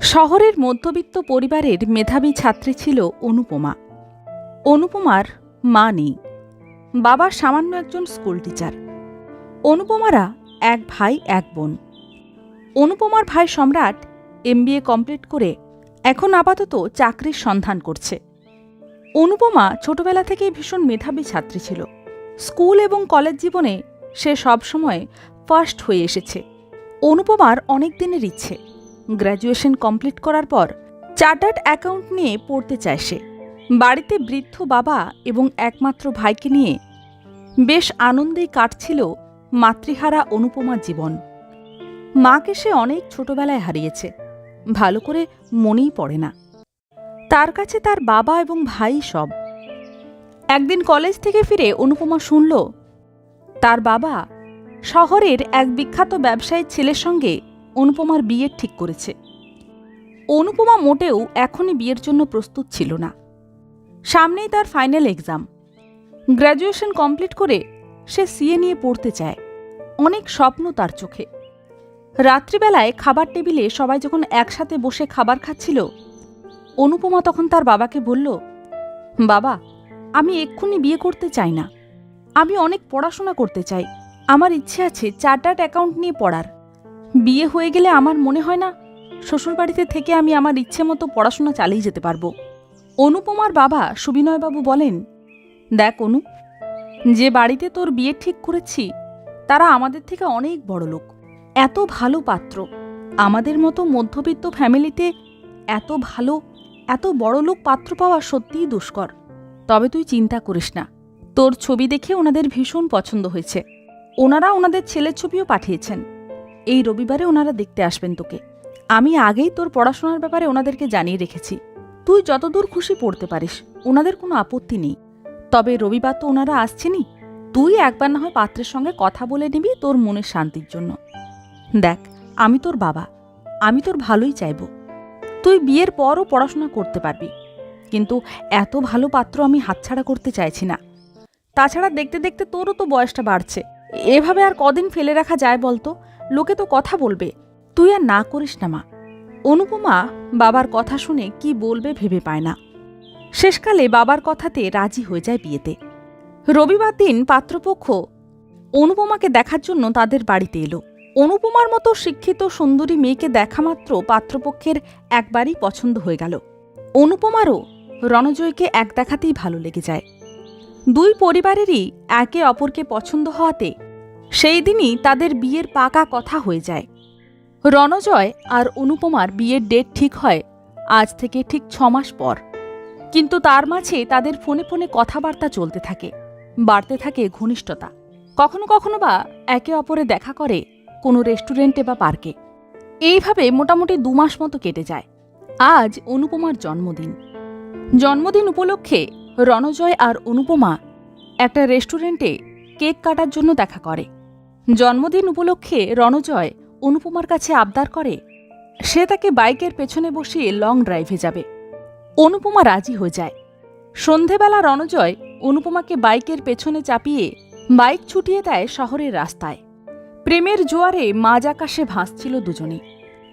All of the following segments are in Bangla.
শহরের মধ্যবিত্ত পরিবারের মেধাবী ছাত্রী ছিল অনুপমা। অনুপমার মা নেই। বাবা সামান্য একজন স্কুল টিচার। অনুপমারা এক ভাই, এক বোন। অনুপমার ভাই সম্রাট এমবিএ কমপ্লিট করে এখন আপাতত চাকরির সন্ধান করছে। অনুপমা ছোটবেলা থেকেই ভীষণ মেধাবী ছাত্রী ছিল। স্কুল এবং কলেজ জীবনে সে সবসময় ফার্স্ট হয়ে এসেছে। অনুপমার অনেক দিনের ইচ্ছে। গ্র্যাজুয়েশন কমপ্লিট করার পর চার্টার্ড অ্যাকাউন্ট নিয়ে পড়তে চায় সে। বাড়িতে বৃদ্ধ বাবা এবং একমাত্র ভাইকে নিয়ে বেশ আনন্দেই কাটছিল মাতৃহারা অনুপমা জীবন। মাকে সে অনেক ছোটবেলায় হারিয়েছে, ভালো করে মনেই পড়ে না। তার কাছে তার বাবা এবং ভাই সব। একদিন কলেজ থেকে ফিরে অনুপমা শুনল, তার বাবা শহরের এক বিখ্যাত ব্যবসায়ীর ছেলের সঙ্গে অনুপমার বিয়ে ঠিক করেছে। অনুপমা মোটেও এখনই বিয়ের জন্য প্রস্তুত ছিল না। সামনেই তার ফাইনাল এক্সাম। গ্র্যাজুয়েশন কমপ্লিট করে সে সিএ নিয়ে পড়তে চায়। অনেক স্বপ্ন তার চোখে। রাত্রিবেলায় খাবার টেবিলে সবাই যখন একসাথে বসে খাবার খাচ্ছিল, অনুপমা তখন তার বাবাকে বলল, বাবা, আমি এক্ষুনি বিয়ে করতে চাই না। আমি অনেক পড়াশোনা করতে চাই। আমার ইচ্ছে আছে চার্টার্ড অ্যাকাউন্ট নিয়ে পড়ার। বিয়ে হয়ে গেলে আমার মনে হয় না শ্বশুরবাড়িতে থেকে আমি আমার ইচ্ছে মতো পড়াশোনা চালিয়ে যেতে পারব। অনুপমার বাবা সুবিনয়বাবু বলেন, দেখ অনু, যে বাড়িতে তোর বিয়ে ঠিক করেছি, তারা আমাদের থেকে অনেক বড় লোক। এত ভালো পাত্র। আমাদের মতো মধ্যবিত্ত ফ্যামিলিতে এত ভালো, এত বড় লোক পাত্র পাওয়া সত্যিই দুষ্কর। তবে তুই চিন্তা করিস না, তোর ছবি দেখে ওনাদের ভীষণ পছন্দ হয়েছে। ওনারা ওনাদের ছেলের ছবিও পাঠিয়েছেন। এই রবিবারে ওনারা দেখতে আসবেন তোকে। আমি আগেই তোর পড়াশোনার ব্যাপারে ওনাদেরকে জানিয়ে রেখেছি। তুই যতদূর খুশি পড়তে পারিস, ওনাদের কোনো আপত্তি নেই। তবে রবিবার তো ওনারা আসছেনি তুই একবার না হয় পাত্রের সঙ্গে কথা বলে নিবি তোর মনের শান্তির জন্য। দেখ, আমি তোর বাবা। আমি তোর ভালোই চাইব। তুই বিয়ের পরও পড়াশোনা করতে পারবি। কিন্তু এত ভালো পাত্র আমি হাতছাড়া করতে চাইছি না। তাছাড়া দেখতে দেখতে তোরও তো বয়সটা বাড়ছে। এভাবে আর কদিন ফেলে রাখা যায় বলতো? লোকে তো কথা বলবে। তুই আর না করিস না, মা। অনুপমা বাবার কথা শুনে কি বলবে ভেবে পায় না। শেষকালে বাবার কথাতে রাজি হয়ে যায় বিয়েতে। রবিবার দিন পাত্রপক্ষ অনুপমাকে দেখার জন্য তাদের বাড়িতে এলো। অনুপমার মতো শিক্ষিত, সুন্দরী মেয়েকে দেখা মাত্র পাত্রপক্ষের একবারই পছন্দ হয়ে গেল। অনুপমারও রণজয়কে এক দেখাতেই ভালো লেগে যায়। দুই পরিবারেরই একে অপরকে পছন্দ হওয়াতে সেই দিনই তাদের বিয়ের পাকা কথা হয়ে যায়। রণজয় আর অনুপমার বিয়ের ডেট ঠিক হয় আজ থেকে ঠিক ছমাস পর। কিন্তু তার মাঝে তাদের ফোনে ফোনে কথাবার্তা চলতে থাকে, বাড়তে থাকে ঘনিষ্ঠতা। কখনো কখনো বা একে অপরে দেখা করে কোনো রেস্টুরেন্টে বা পার্কে এইভাবে মোটামুটি দু মাস মতো কেটে যায়। আজ অনুপমার জন্মদিন। জন্মদিন উপলক্ষে রণজয় আর অনুপমা একটা রেস্টুরেন্টে কেক কাটার জন্য দেখা করে। জন্মদিন উপলক্ষে রণজয় অনুপমার কাছে আবদার করে, সে তাকে বাইকের পেছনে বসিয়ে লং ড্রাইভে যাবে। অনুপমা রাজি হয়ে যায়। সন্ধেবেলা রণজয় অনুপমাকে বাইকের পেছনে চাপিয়ে বাইক ছুটিয়ে দেয় শহরের রাস্তায়। প্রেমের জোয়ারে মাঝ আকাশে ভাসছিল দুজনে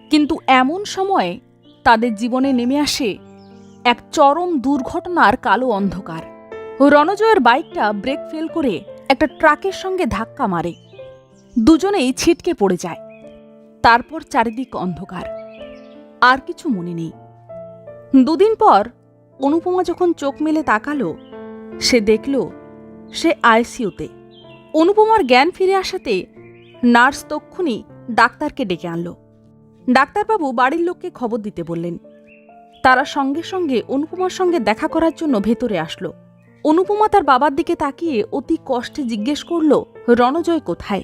কিন্তু এমন সময়ে তাদের জীবনে নেমে আসে এক চরম দুর্ঘটনার কালো অন্ধকার। রণজয়ের বাইকটা ব্রেক ফেল করে একটা ট্রাকের সঙ্গে ধাক্কা মারে। দুজনেই ছিটকে পড়ে যায়। তারপর চারিদিক অন্ধকার। আর কিছু মনে নেই। দুদিন পর অনুপমা যখন চোখ মেলে তাকালো, সে দেখল সে আইসিউতে অনুপমার জ্ঞান ফিরে আসাতে নার্স তক্ষুনি ডাক্তারকে ডেকে আনল। ডাক্তারবাবু বাড়ির লোককে খবর দিতে বললেন। তারা সঙ্গে সঙ্গে অনুপমার সঙ্গে দেখা করার জন্য ভেতরে আসলো। অনুপমা তার বাবার দিকে তাকিয়ে অতি কষ্টে জিজ্ঞেস করল, রণজয় কোথায়?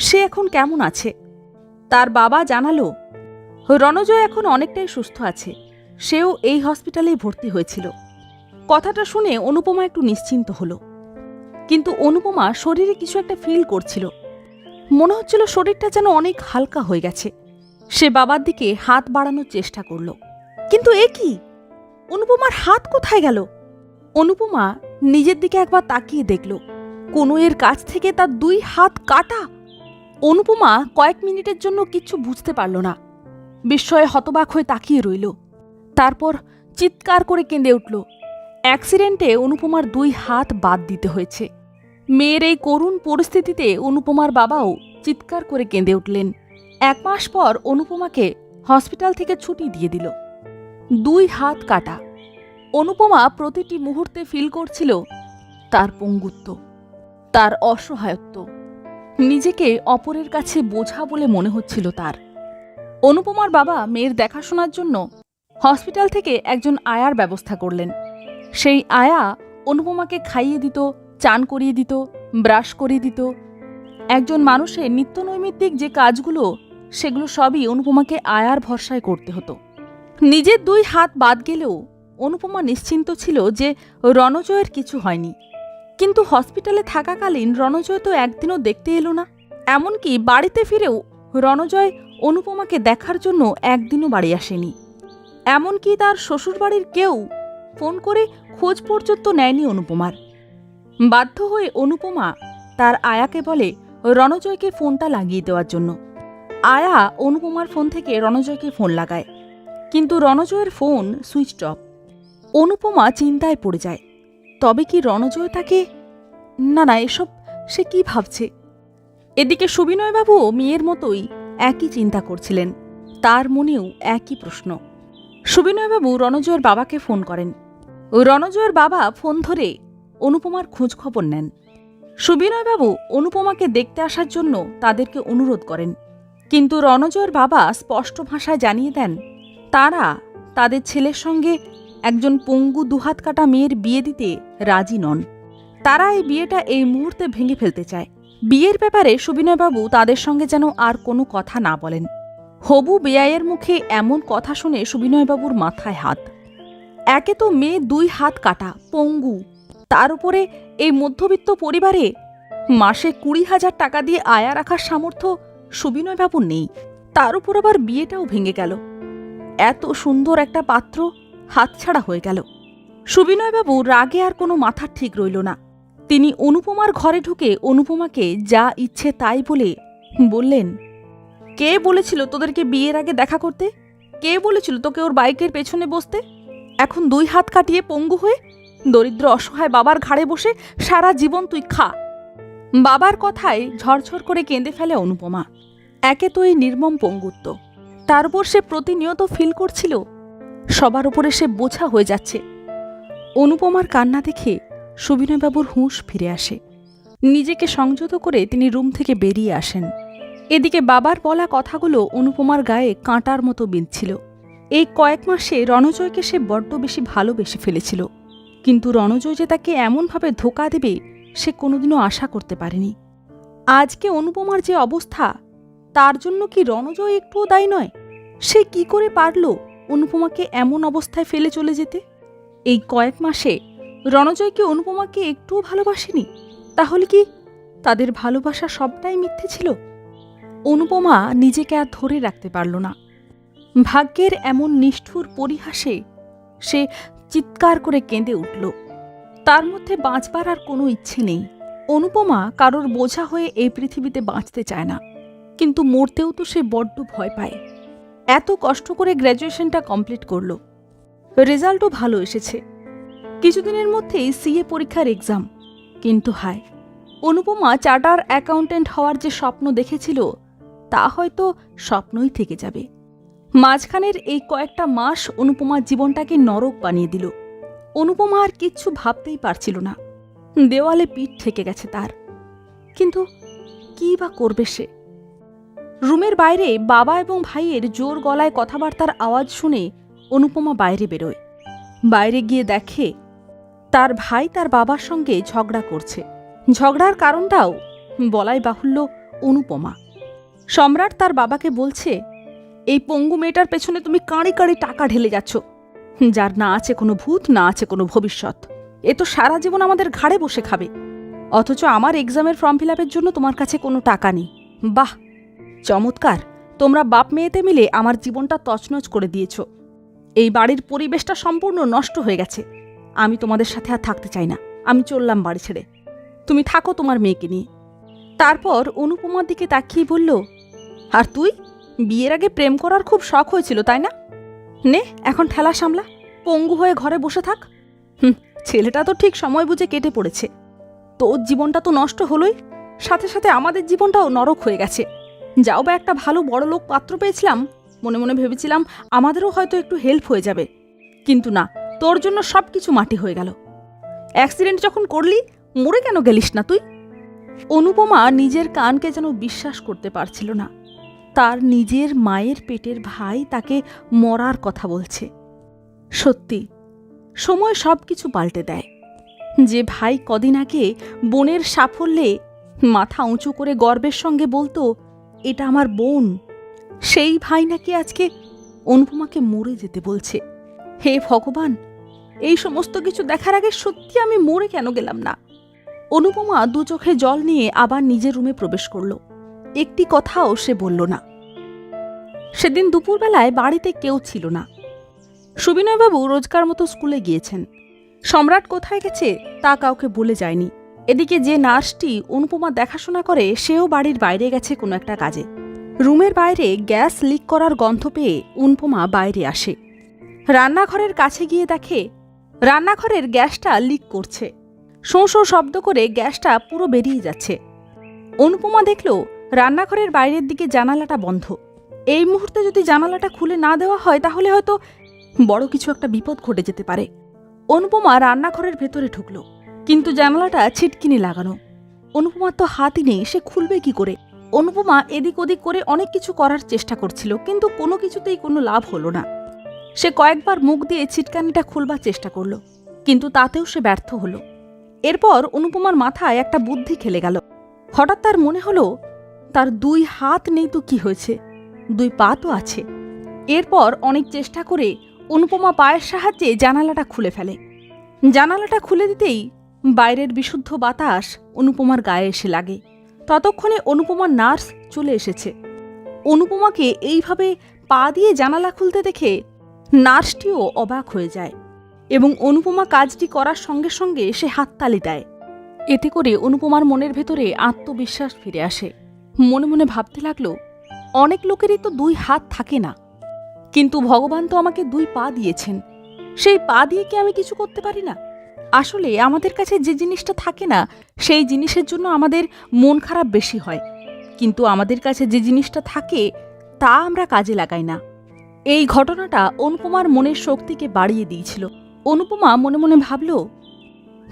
সে এখন কেমন আছে? তার বাবা জানালো, রণজয় এখন অনেকটাই সুস্থ আছে। সেও এই হসপিটালেই ভর্তি হয়েছিল। কথাটা শুনে অনুপমা একটু নিশ্চিন্ত হলো। কিন্তু অনুপমা শরীরে কিছু একটা ফিল করছিল। মনে হচ্ছিল শরীরটা যেন অনেক হালকা হয়ে গেছে। সে বাবার দিকে হাত বাড়ানোর চেষ্টা করল। কিন্তু এ কি? অনুপমার হাত কোথায় গেল? অনুপমা নিজের দিকে একবার তাকিয়ে দেখল। কনুয়ের কাছ থেকে তার দুই হাত কাটা অনুপমা কয়েক মিনিটের জন্য কিচ্ছু বুঝতে পারল না। বিস্ময়ে হতবাক হয়ে তাকিয়ে রইল। তারপর চিৎকার করে কেঁদে উঠল। অ্যাক্সিডেন্টে অনুপমার দুই হাত বাদ দিতে হয়েছে। মেয়ের এই করুণ পরিস্থিতিতে অনুপমার বাবাও চিৎকার করে কেঁদে উঠলেন। এক মাস পর অনুপমাকে হসপিটাল থেকে ছুটি দিয়ে দিল। দুই হাত কাটা। অনুপমা প্রতিটি মুহূর্তে ফিল করছিল তার পঙ্গুত্ব, তার অসহায়ত্ব। নিজেকে অপরের কাছে বোঝা বলে মনে হচ্ছিল তার। অনুপমার বাবা মেয়ের দেখাশোনার জন্য হসপিটাল থেকে একজন আয়ার ব্যবস্থা করলেন। সেই আয়া অনুপমাকে খাইয়ে দিত, চান করিয়ে দিত, ব্রাশ করিয়ে দিত। একজন মানুষের নিত্যনৈমিত্তিক যে কাজগুলো, সেগুলো সবই অনুপমাকে আয়ার ভরসায় করতে হতো। নিজের দুই হাত বাদ গেলেও অনুপমা নিশ্চিন্ত ছিল যে রণজয়ের কিছু হয়নি। কিন্তু হসপিটালে থাকাকালীন রণজয় তো একদিনও দেখতে এলো না। এমনকি বাড়িতে ফিরেও রণজয় অনুপমাকে দেখার জন্য একদিনও বাড়ি আসেনি। এমনকি তার শ্বশুরবাড়ির কেউ ফোন করে খোঁজ পর্যন্ত নেয়নি অনুপমার। বাধ্য হয়ে অনুপমা তার আয়াকে বলে, রণজয়কে ফোনটা লাগিয়ে দেওয়ার জন্য। আয়া অনুপমার ফোন থেকে রণজয়কে ফোন লাগায়। কিন্তু রণজয়ের ফোন সুইচ অফ। অনুপমা চিন্তায় পড়ে যায়। তবে কি রণজয় তাকে? না না, এসব সে কি ভাবছে? এদিকে সুবিনয়বাবুও মেয়ের মতোই একই চিন্তা করছিলেন। তার মনেও একই প্রশ্ন। সুবিনয়বাবু রণজয়ের বাবাকে ফোন করেন। রণজয়ের বাবা ফোন ধরে অনুপমার খোঁজ খবর নেন। সুবিনয়বাবু অনুপমাকে দেখতে আসার জন্য তাদেরকে অনুরোধ করেন। কিন্তু রণজয়ের বাবা স্পষ্ট ভাষায় জানিয়ে দেন, তারা তাদের ছেলের সঙ্গে একজন পঙ্গু দুহাত কাটা মেয়ের বিয়ে দিতে রাজি নন। তারা এই বিয়েটা এই মুহূর্তে ভেঙে ফেলতে চায়। বিয়ের ব্যাপারে সুবিনয়বাবু তাদের সঙ্গে যেন আর কোনো কথা না বলেন। হবু বেয়াইয়ের মুখে এমন কথা শুনে সুবিনয়বাবুর মাথায় হাত। একে তো মেয়ে দুই হাত কাটা, পঙ্গু। তার উপরে এই মধ্যবিত্ত পরিবারে মাসে কুড়ি হাজার টাকা দিয়ে আয়া রাখার সামর্থ্য সুবিনয়বাবুর নেই। তার উপর আবার বিয়েটাও ভেঙে গেল। এত সুন্দর একটা পাত্র হাতছাড়া হয়ে গেল। সুবিনয়বাবু রাগে আর কোনো মাথার ঠিক রইল না। তিনি অনুপমার ঘরে ঢুকে অনুপমাকে যা ইচ্ছে তাই বলে বললেন, কে বলেছিল তোদেরকে বিয়ের আগে দেখা করতে? কে বলেছিল তোকে ওর বাইকের পেছনে বসতে? এখন দুই হাত কাটিয়ে পঙ্গু হয়ে দরিদ্র অসহায় বাবার ঘাড়ে বসে সারা জীবন তুই খা। বাবার কথায় ঝরঝর করে কেঁদে ফেলে অনুপমা। একে তো এই নির্মম পঙ্গুত্ব। তার উপর সে প্রতিনিয়ত ফিল করছিল সবার উপরে সে বোঝা হয়ে যাচ্ছে। অনুপমার কান্না দেখে সুবিনয়বাবুর হুঁশ ফিরে আসে। নিজেকে সংযত করে তিনি রুম থেকে বেরিয়ে আসেন। এদিকে বাবার বলা কথাগুলো অনুপমার গায়ে কাঁটার মতো বিঁধছিল। এই কয়েক মাসে রণজয়কে সে বড্ড বেশি ভালোবেসে ফেলেছিল। কিন্তু রণজয় যে তাকে এমনভাবে ধোকা দেবে, সে কোনোদিনও আশা করতে পারেনি। আজকে অনুপমার যে অবস্থা, তার জন্য কি রণজয় একটুও দায়ী নয়? সে কি করে পারল? অনুপমাকে এমন অবস্থায় ফেলে চলে যেতে? এই কয়েক মাসে রণজয় কি অনুপমাকে একটুও ভালোবাসেনি? তাহলে কি তাদের ভালোবাসা সবটাই মিথ্যে ছিল? অনুপমা নিজেকে আর ধরে রাখতে পারল না। ভাগ্যের এমন নিষ্ঠুর পরিহাসে সে চিৎকার করে কেঁদে উঠল। তার মধ্যে বাঁচবার আর কোনো ইচ্ছে নেই। অনুপমা কারোর বোঝা হয়ে এই পৃথিবীতে বাঁচতে চায় না। কিন্তু মরতেও তো সে বড্ড ভয় পায়। এত কষ্ট করে গ্র্যাজুয়েশনটা কমপ্লিট করল। রেজাল্টও ভালো এসেছে। কিছুদিনের মধ্যেই সিএ পরীক্ষার এক্সাম। কিন্তু হায়, অনুপমা চার্টার অ্যাকাউন্টেন্ট হওয়ার যে স্বপ্ন দেখেছিল, তা হয়তো স্বপ্নই থেকে যাবে। মাঝখানের এই কয়েকটা মাস অনুপমার জীবনটাকে নরক বানিয়ে দিল। অনুপমা আর কিচ্ছু ভাবতেই পারছিল না। দেওয়ালে পিঠ থেকে গেছে তার। কিন্তু কী বা করবে সে? রুমের বাইরে বাবা এবং ভাইয়ের জোর গলায় কথাবার্তার আওয়াজ শুনে অনুপমা বাইরে বেরোয়। বাইরে গিয়ে দেখে তার ভাই তার বাবার সঙ্গে ঝগড়া করছে। ঝগড়ার কারণটাও বলাই বাহুল্য অনুপমা। সম্রাট তার বাবাকে বলছে, এই পঙ্গু মেয়েটার পেছনে তুমি কাঁড়ি কাঁড়ি টাকা ঢেলে যাচ্ছ। যার না আছে কোনো ভূত, না আছে কোনো ভবিষ্যৎ। এ তো সারা জীবন আমাদের ঘাড়ে বসে খাবে। অথচ আমার এক্সামের ফর্ম ফিল জন্য তোমার কাছে কোনো টাকা নেই। বাহ! চমৎকার। তোমরা বাপ মেয়েতে মিলে আমার জীবনটা তছনছ করে দিয়েছ। এই বাড়ির পরিবেশটা সম্পূর্ণ নষ্ট হয়ে গেছে। আমি তোমাদের সাথে আর থাকতে চাই না। আমি চললাম বাড়ি ছেড়ে। তুমি থাকো তোমার মেয়েকে নিয়ে। তারপর অনুপমার দিকে তাকিয়ে বলল, আর তুই? বিয়ের আগে প্রেম করার খুব শখ হয়েছিল, তাই না? নে, এখন ঠেলা সামলা। পঙ্গু হয়ে ঘরে বসে থাক। হুম, ছেলেটা তো ঠিক সময় বুঝে কেটে পড়েছে। তোর জীবনটা তো নষ্ট হলোই। সাথে সাথে আমাদের জীবনটাও নরক হয়ে গেছে। যাও বা একটা ভালো বড় লোক পাত্র পেয়েছিলাম। মনে মনে ভেবেছিলাম আমাদেরও হয়তো একটু হেল্প হয়ে যাবে। কিন্তু না, তোর জন্য সব কিছু মাটি হয়ে গেল। অ্যাক্সিডেন্ট যখন করলি, মরে কেন গেলিস না তুই? অনুপমা নিজের কানকে যেন বিশ্বাস করতে পারছিল না। তার নিজের মায়ের পেটের ভাই তাকে মরার কথা বলছে। সত্যি, সময় সব কিছু পাল্টে দেয়। যে ভাই কদিন আগে বোনের সাফল্যে মাথা উঁচু করে গর্বের সঙ্গে বলতো এটা আমার বোন। সেই ভাই নাকি আজকে অনুপমাকে মরে যেতে বলছে। হে ভগবান, এই সমস্ত কিছু দেখার আগে সত্যি আমি মরে কেন গেলাম না? অনুপমা দু চোখে জল নিয়ে আবার নিজের রুমে প্রবেশ করল। একটি কথাও সে বলল না। সেদিন দুপুরবেলায় বাড়িতে কেউ ছিল না। সুবিনয়বাবু রোজকার মতো স্কুলে গিয়েছেন। সম্রাট কোথায় গেছে তা কাউকে বলে যায়নি। এদিকে যে নার্সটি অনুপমা দেখাশোনা করে, সেও বাড়ির বাইরে গেছে কোনো একটা কাজে। রুমের বাইরে গ্যাস লিক করার গন্ধ পেয়ে অনুপমা বাইরে আসে। রান্নাঘরের কাছে গিয়ে দেখে, রান্নাঘরের গ্যাসটা লিক করছে। শোঁ শোঁ শব্দ করে গ্যাসটা পুরো বেরিয়ে যাচ্ছে। অনুপমা দেখল, রান্নাঘরের বাইরের দিকে জানালাটা বন্ধ। এই মুহূর্তে যদি জানালাটা খুলে না দেওয়া হয়, তাহলে হয়তো বড় কিছু একটা বিপদ ঘটে যেতে পারে। অনুপমা রান্নাঘরের ভেতরে ঢুকল। কিন্তু জানালাটা ছিটকিনি লাগানো। অনুপমার তো হাতই নেই, সে খুলবে কি করে? অনুপমা এদিক ওদিক করে অনেক কিছু করার চেষ্টা করছিল, কিন্তু কোনো কিছুতেই কোনো লাভ হলো না। সে কয়েকবার মুখ দিয়ে ছিটকানিটা খুলবার চেষ্টা করল, কিন্তু তাতেও সে ব্যর্থ হলো। এরপর অনুপমার মাথায় একটা বুদ্ধি খেলে গেল। হঠাৎ তার মনে হলো, তার দুই হাত নেই তো কি হয়েছে? দুই পা তো আছে। এরপর অনেক চেষ্টা করে অনুপমা পায়ের সাহায্যে জানালাটা খুলে ফেলে। জানালাটা খুলে দিতেই বাইরের বিশুদ্ধ বাতাস অনুপমার গায়ে এসে লাগে। ততক্ষণে অনুপমার নার্স চলে এসেছে। অনুপমাকে এইভাবে পা দিয়ে জানালা খুলতে দেখে নার্সটিও অবাক হয়ে যায় এবং অনুপমা কাজটি করার সঙ্গে সঙ্গে সে হাততালি দেয়। এতে করে অনুপমার মনের ভেতরে আত্মবিশ্বাস ফিরে আসে। মনে মনে ভাবতে লাগল, অনেক লোকেরই তো দুই হাত থাকে না। কিন্তু ভগবান তো আমাকে দুই পা দিয়েছেন। সেই পা দিয়ে কি আমি কিছু করতে পারি না? আসলে আমাদের কাছে যে জিনিসটা থাকে না, সেই জিনিসের জন্য আমাদের মন খারাপ বেশি হয়। কিন্তু আমাদের কাছে যে জিনিসটা থাকে, তা আমরা কাজে লাগাই না। এই ঘটনাটা অনুপমার মনের শক্তিকে বাড়িয়ে দিয়েছিল। অনুপমা মনে মনে ভাবল,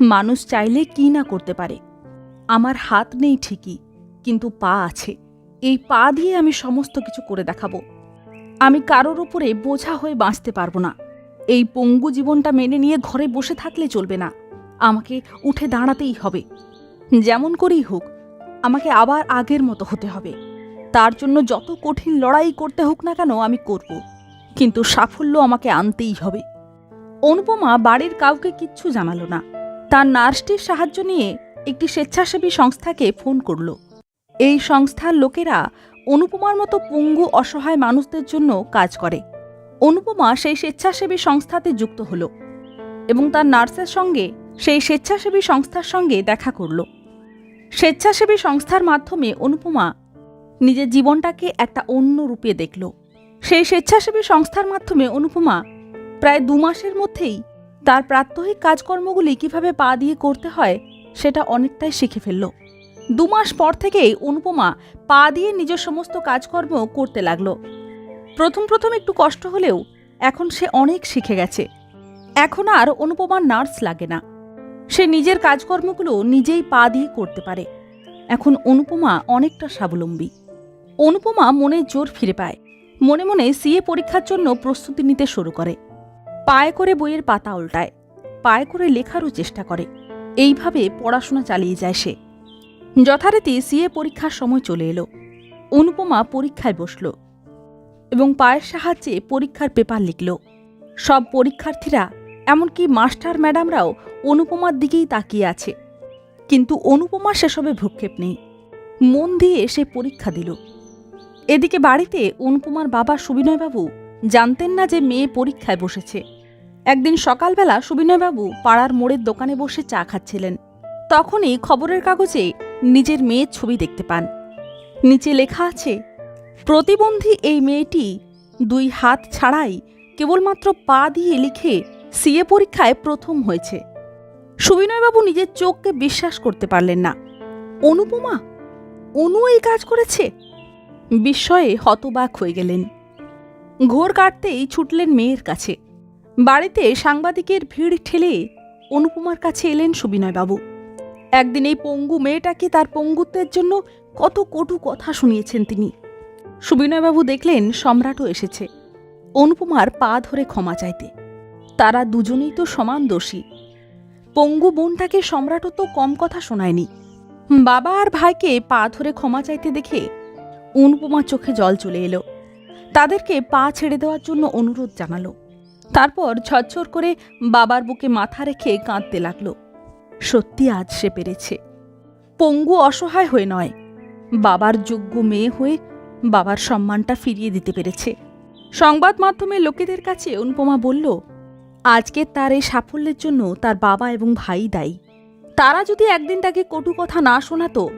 মানুষ চাইলে কি না করতে পারে? আমার হাত নেই ঠিকই, কিন্তু পা আছে। এই পা দিয়ে আমি সমস্ত কিছু করে দেখাবো। আমি কারোর উপরে বোঝা হয়ে বাঁচতে পারব না। এই পঙ্গু জীবনটা মেনে নিয়ে ঘরে বসে থাকলে চলবে না। আমাকে উঠে দাঁড়াতেই হবে। যেমন করেই হোক, আমাকে আবার আগের মতো হতে হবে। তার জন্য যত কঠিন লড়াই করতে হোক না কেন আমি করব। কিন্তু সাফল্য আমাকে আনতেই হবে। অনুপমা বাড়ির কাউকে কিচ্ছু জানালো না। তার নার্সটির সাহায্য নিয়ে একটি স্বেচ্ছাসেবী সংস্থাকে ফোন করল। এই সংস্থার লোকেরা অনুপমার মতো পঙ্গু অসহায় মানুষদের জন্য কাজ করে। অনুপমা সেই স্বেচ্ছাসেবী সংস্থাতে যুক্ত হল এবং তার নার্সের সঙ্গে সেই স্বেচ্ছাসেবী সংস্থার সঙ্গে দেখা করল। স্বেচ্ছাসেবী সংস্থার মাধ্যমে অনুপমা নিজের জীবনটাকে একটা অন্য রূপে দেখল। সেই স্বেচ্ছাসেবী সংস্থার মাধ্যমে অনুপমা প্রায় দু মাসের মধ্যেই তার প্রাত্যহিক কাজকর্মগুলি কীভাবে পা দিয়ে করতে হয় সেটা অনেকটাই শিখে ফেলল। দু মাস পর থেকেই অনুপমা পা দিয়ে নিজের সমস্ত কাজকর্ম করতে লাগল। প্রথম প্রথম একটু কষ্ট হলেও এখন সে অনেক শিখে গেছে। এখন আর অনুপমার নার্স লাগে না। সে নিজের কাজকর্মগুলো নিজেই পা দিয়ে করতে পারে। এখন অনুপমা অনেকটা স্বাবলম্বী। অনুপমা মনে জোর ফিরে পায়। মনে মনে সিএ পরীক্ষার জন্য প্রস্তুতি নিতে শুরু করে। পায়ে করে বইয়ের পাতা উল্টায়। পায়ে করে লেখারও চেষ্টা করে। এইভাবে পড়াশোনা চালিয়ে যায় সে। যথারীতি সিএ পরীক্ষার সময় চলে এলো। অনুপমা পরীক্ষায় বসল। এবং পায়ের সাহায্যে পরীক্ষার পেপার লিখল। সব পরীক্ষার্থীরা, এমনকি মাস্টার ম্যাডামরাও অনুপমার দিকেই তাকিয়ে আছে। কিন্তু অনুপমা সেসবে ভ্রুক্ষেপ নেই। মন দিয়ে সে পরীক্ষা দিল। এদিকে বাড়িতে অনুপমার বাবা সুবিনয়বাবু জানতেন না যে মেয়ে পরীক্ষায় বসেছে। একদিন সকালবেলা সুবিনয়বাবু পাড়ার মোড়ের দোকানে বসে চা খাচ্ছিলেন। তখনই খবরের কাগজে নিজের মেয়ের ছবি দেখতে পান। নিচে লেখা আছে প্রতিবন্ধী এই মেয়েটি দুই হাত ছাড়াই কেবলমাত্র পা দিয়ে লিখে সিএ পরীক্ষায় প্রথম হয়েছে। সুবিনয়বাবু নিজের চোখকে বিশ্বাস করতে পারলেন না। অনুপমা, অনু এই কাজ করেছে? বিস্ময়ে হতবাক হয়ে গেলেন। ঘোর কাটতেই ছুটলেন মেয়ের কাছে। বাড়িতে সাংবাদিকের ভিড় ঠেলে অনুপমার কাছে এলেন সুবিনয়বাবু। একদিন এই পঙ্গু মেয়েটাকে তার পঙ্গুত্বের জন্য কত কটু কথা শুনিয়েছেন তিনি। সুবিনয়বাবু দেখলেন সম্রাটও এসেছে। অনুপমার পা ধরে ক্ষমা চাইতে। তারা দুজনেই তো সমান দোষী। পঙ্গু বোনটাকে সম্রাটও তো কম কথা শোনায়নি। বাবা আর ভাইকে পা ধরে ক্ষমা চাইতে দেখে অনুপমার চোখে জল চলে এলো। তাদেরকে পা ছেড়ে দেওয়ার জন্য অনুরোধ জানালো। তারপর ঝরঝর করে বাবার বুকে মাথা রেখে কাঁদতে লাগল। সত্যি আজ সে পেরেছে। পঙ্গু অসহায় হয়ে নয়। বাবার যোগ্য মেয়ে হয়ে বাবার সম্মানটা ফিরিয়ে দিতে পেরেছে। সংবাদ মাধ্যমে লোকেদের কাছে অনুপমা বলল, আজকে তার এই সাফল্যের জন্য তার বাবা এবং ভাই দায়ী। তারা যদি একদিন তাকে কটু কথা না শোনাতো,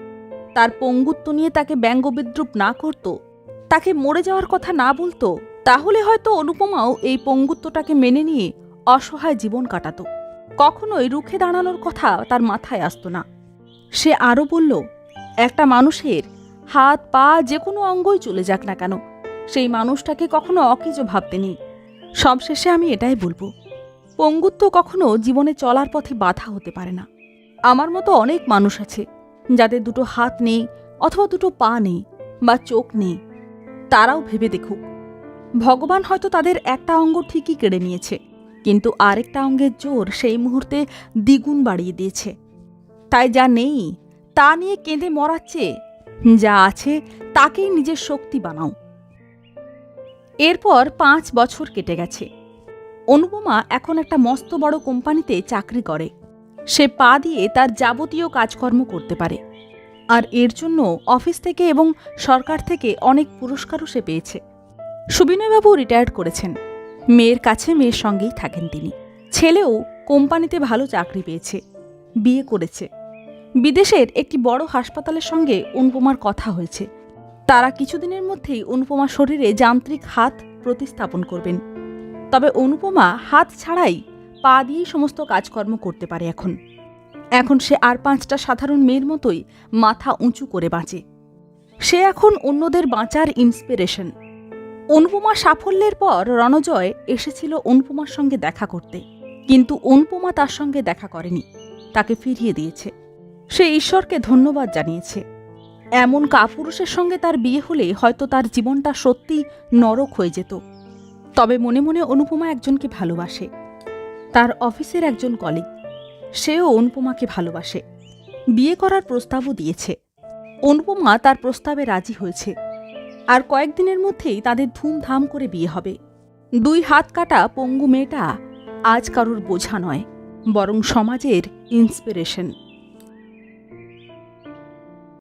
তার পঙ্গুত্ব নিয়ে তাকে ব্যঙ্গ বিদ্রুপ না করত, তাকে মরে যাওয়ার কথা না বলতো, তাহলে হয়তো অনুপমাও এই পঙ্গুত্বটাকে মেনে নিয়ে অসহায় জীবন কাটাত। কখনোই রুখে দাঁড়ানোর কথা তার মাথায় আসতো না। সে আরও বলল, একটা মানুষের হাত, পা, যে কোনো অঙ্গই চলে যাক না কেন। সেই মানুষটাকে কখনো অকেজ ভাবতে নেই। সবশেষে আমি এটাই বলব, পঙ্গুত্ব কখনো জীবনে চলার পথে বাধা হতে পারে না। আমার মতো অনেক মানুষ আছে, যাদের দুটো হাত নেই অথবা দুটো পা নেই বা চোখ নেই, তারাও ভেবে দেখুক। ভগবান হয়তো তাদের একটা অঙ্গ ঠিকই কেড়ে নিয়েছে, কিন্তু আরেকটা অঙ্গের জোর সেই মুহূর্তে দ্বিগুণ বাড়িয়ে দিয়েছে। তাই যা নেই, তা নিয়ে কেঁদে মরাচ্ছে যা আছে তাকেই নিজের শক্তি বানাও। এরপর পাঁচ বছর কেটে গেছে। অনুপমা এখন একটা মস্ত বড় কোম্পানিতে চাকরি করে। সে পা দিয়ে তার যাবতীয় কাজকর্ম করতে পারে। আর এর জন্য অফিস থেকে এবং সরকার থেকে অনেক পুরস্কারও সে পেয়েছে। সুবিনয়বাবু রিটায়ার্ড করেছেন। মেয়ের কাছে মেয়ের সঙ্গেই থাকেন তিনি। ছেলেও কোম্পানিতে ভালো চাকরি পেয়েছে। বিয়ে করেছে। বিদেশের একটি বড় হাসপাতালের সঙ্গে অনুপমার কথা হয়েছে। তারা কিছুদিনের মধ্যেই অনুপমার শরীরে যান্ত্রিক হাত প্রতিস্থাপন করবেন। তবে অনুপমা হাত ছাড়াই পা দিয়েই সমস্ত কাজকর্ম করতে পারে এখন। এখন সে আর পাঁচটা সাধারণ মেয়ের মতোই মাথা উঁচু করে বাঁচে। সে এখন অন্যদের বাঁচার ইন্সপিরেশন অনুপমা সাফল্যের পর রণজয় এসেছিল অনুপমার সঙ্গে দেখা করতে। কিন্তু অনুপমা তার সঙ্গে দেখা করেনি। তাকে ফিরিয়ে দিয়েছে। সে ঈশ্বরকে ধন্যবাদ জানিয়েছে। এমন কাপুরুষের সঙ্গে তার বিয়ে হলে হয়তো তার জীবনটা সত্যি নরক হয়ে যেত। তবে মনে মনে অনুপমা একজনকে ভালোবাসে। তার অফিসের একজন কলিগ, সেও অনুপমাকে ভালোবাসে। বিয়ে করার প্রস্তাবও দিয়েছে। অনুপমা তার প্রস্তাবে রাজি হয়েছে। আর কয়েকদিনের মধ্যেই তাদের ধুমধাম করে বিয়ে হবে। দুই হাত কাটা পঙ্গু মেয়েটা আজ কারোর বোঝা নয়, বরং সমাজের ইন্সপিরেশন